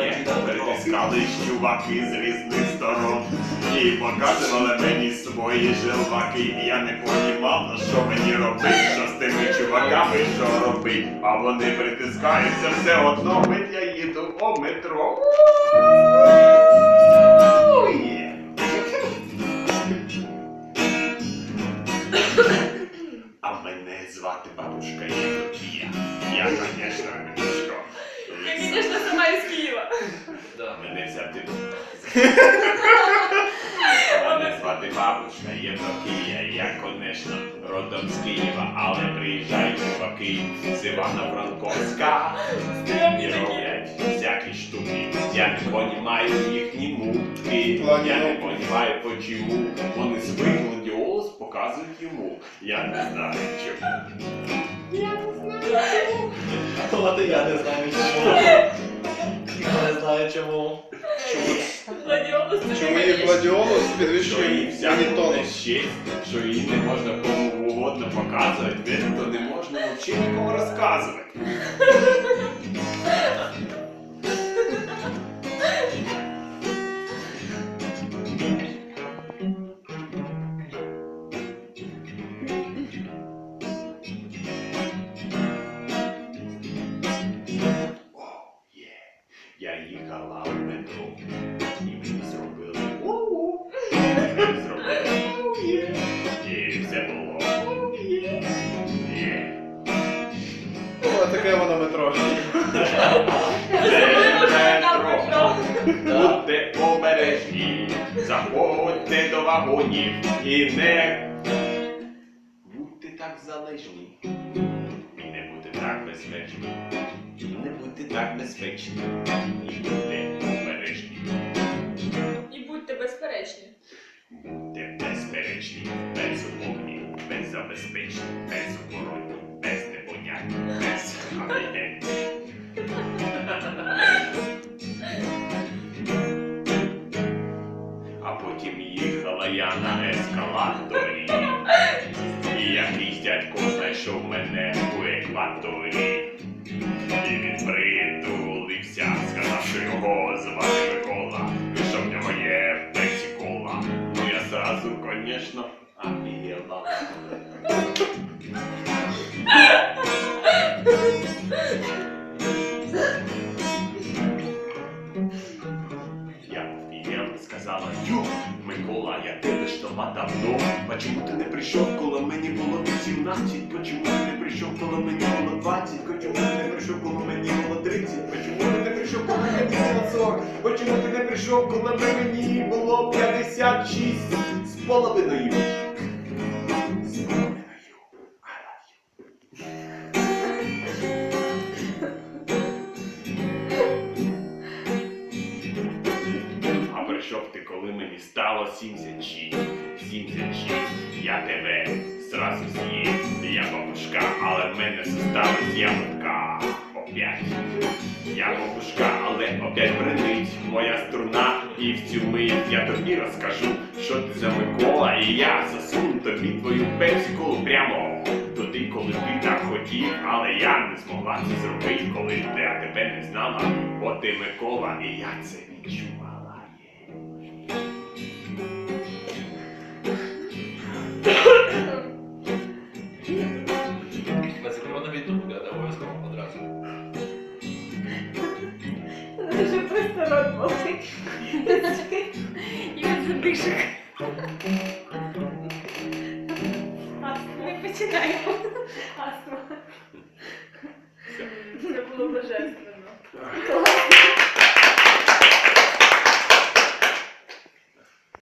Притискали чуваки з різних сторон і показували мені свої жилваки. Я не понімав, що мені робити, що з тими чуваками, що робити. А вони притискаються все одно, мить я їду о метро. А мене звати бабушка Євдокія. Я, звісно, звісно, сама із Києва. Да. Мене взяти. Мене звати бабушка Євдокія. Я, конечно, родом з Києва, але приїжджаю в Київ з Івано-Франковська. І роблять всякі штуки. Я не понімаю їхні мутки. Я не понімаю, почему вони свій гладіолус показують йому. Я не знаю чому. От і я не знаю чому. Я не знаю чому. Гладіолус це Чому не її річ. гладіолус Що їй підвищує не монітонус? честь, що її не можна кому угодно показувати, де то не можна взагалі нікому розказувати. Я їхала в метро, і мені зробили у-у. Мені зробили у-є. І все було у-є. Є. О, таке воно метро. Будьте обережні, заходьте до вагонів і не будьте так залежні. Так безпечні. Не будьте так безпечні. І будьте обережні. І будьте безперечні. Будьте безперечні, безумовні, беззабезпечні, безохоронні, безнепонятні, безхабітенні. А потім їхала я на ескалаторі. І якийсь дядько знайшов мене у. І він притулився, сказавши його звати Микола, і що в нього є пепсі-кола. Ну я зразу, конечно, офігела. Я тебе ждала давно. Почему ти не прийшов, коли мені було 18? Почому ти не прийшов, коли мені було 20? Почему ти не прийшов, коли мені було 30? Почому ти не прийшов, коли мені було 40? Почому ти не прийшов, коли мені було 56 з половиною? Стало 76. 76. Я тебе зразу з'їм. Я бабушка, але в мене зосталась ягодка. Опять. Я бабушка, але опять бренить моя струна. І в цю мить я тобі розкажу, що ти за Микола, і я засуну тобі твою пепсиколу прямо туди, коли ти так хотів, але я не змогла це зробити, коли я тебе не знала. От ти Микола, і я це відчувала. Закривано від тут буде, обов'язково одразу. Дуже просто рот болить. І від задишок. Ми починаємо. Астма. Це було божественно.